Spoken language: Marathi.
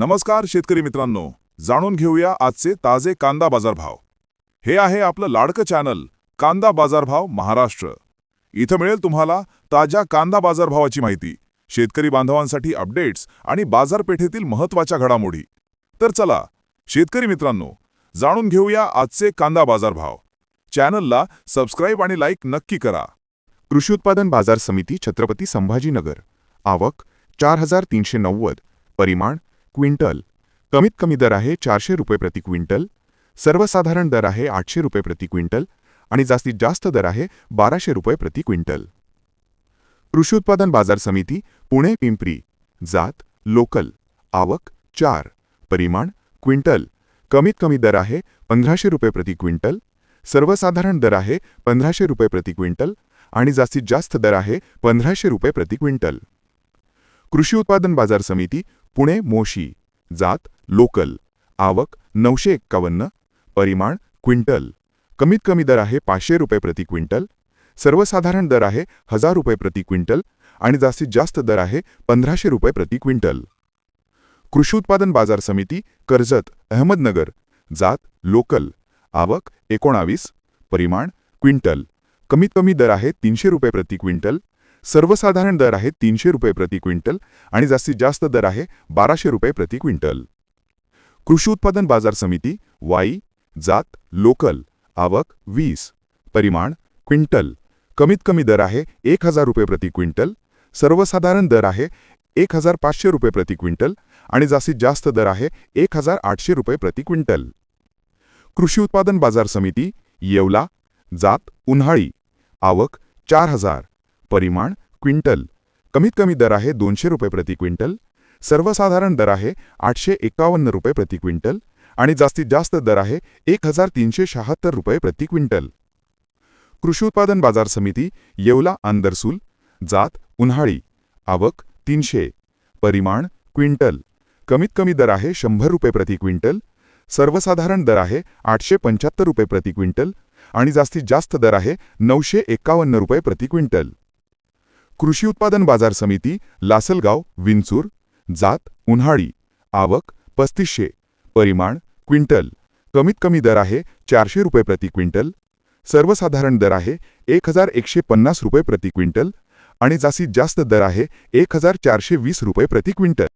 नमस्कार शेतकरी मित्रांनो. जाणून घेऊया आजचे ताजे कांदा बाजारभाव. हे आहे आपलं लाडकं चॅनल कांदा बाजारभाव महाराष्ट्र. इथं मिळेल तुम्हाला ताज्या कांदा बाजारभावाची माहिती शेतकरी बांधवांसाठी अपडेट्स आणि बाजारपेठेतील महत्त्वाच्या घडामोडी. तर चला शेतकरी मित्रांनो जाणून घेऊया आजचे कांदा बाजारभाव. चॅनलला सबस्क्राईब आणि लाईक नक्की करा. कृषी उत्पादन बाजार समिती छत्रपती संभाजीनगर. आवक चार हजार तीनशे नव्वद. परिमाण क्विंटल. कमीत कमी दर आहे चारशे रुपये प्रति क्विंटल. सर्वसाधारण दर आहे आठशे रुपये प्रति क्विंटल आणि जास्तीत जास्त दर आहे बाराशे रुपये प्रति क्विंटल. कृषी उत्पादन बाजार समिती पुणे पिंपरी. जात लोकल. आवक चार. परिमाण क्विंटल. कमीत कमी दर आहे पंधराशे रुपये प्रति क्विंटल. सर्वसाधारण दर आहे पंधराशे रुपये प्रति क्विंटल आणि जास्तीत जास्त दर आहे पंधराशे रुपये प्रति क्विंटल. कृषी उत्पादन बाजार समिती पुणे मोशी जात लोकल आवक नऊशे एक्कावन्न परिमाण क्विंटल. कमीत कमी दर आहे पाचशे रुपये प्रति क्विंटल. सर्वसाधारण दर आहे हजार रुपये प्रति क्विंटल आणि जास्तीत जास्त दर आहे पंधराशे रुपये प्रति क्विंटल. कृषी उत्पादन बाजार समिती कर्जत अहमदनगर. जात लोकल आवक एकोणावीस परिमाण क्विंटल. कमीत कमी दर आहे तीनशे रुपये प्रति क्विंटल. सर्वसाधारण दर आहे तीनशे रुपये प्रति क्विंटल आणि जास्तीत जास्त दर आहे बाराशे रुपये प्रति क्विंटल. कृषी उत्पादन बाजार समिती वाई जात लोकल आवक वीस परिमाण क्विंटल. कमीत कमी दर आहे एक हजार रुपये प्रति क्विंटल. सर्वसाधारण दर आहे एक हजार पाचशे रुपये प्रति क्विंटल आणि जास्तीत जास्त दर आहे एक हजार आठशे रुपये प्रति क्विंटल. कृषी उत्पादन बाजार समिती येवला जात उन्हाळी आवक चार हजार. परिमाण क्विंटल. कमीत कमी दर आहे दोनशे रुपये प्रति क्विंटल. सर्वसाधारण दर आहे आठशे एकावन्न रुपये प्रति क्विंटल आणि जास्तीत जास्त दर आहे एक हजार तीनशे शहात्तर रुपये प्रति क्विंटल. कृषी उत्पादन बाजार समिती येवला आंदरसूल जात उन्हाळी आवक तीनशे. परिमाण क्विंटल. कमीत कमी दर आहे शंभर रुपये प्रति क्विंटल. सर्वसाधारण दर आहे आठशे पंच्याहत्तर रुपये प्रति क्विंटल आणि जास्तीत जास्त दर आहे नऊशे एकावन्न रुपये प्रति क्विंटल. कृषी उत्पादन बाजार समिती लासलगाव विंचूर जात उन्हाळी आवक पस्तीसशे परिमाण क्विंटल. कमीत कमी दर आहे चारशे रुपये प्रति क्विंटल. सर्वसाधारण दर आहे एक हजार एकशे पन्नास रुपये प्रति क्विंटल आणि जास्तीत जास्त दर आहे एक हजार चारशे वीस रुपये प्रति क्विंटल.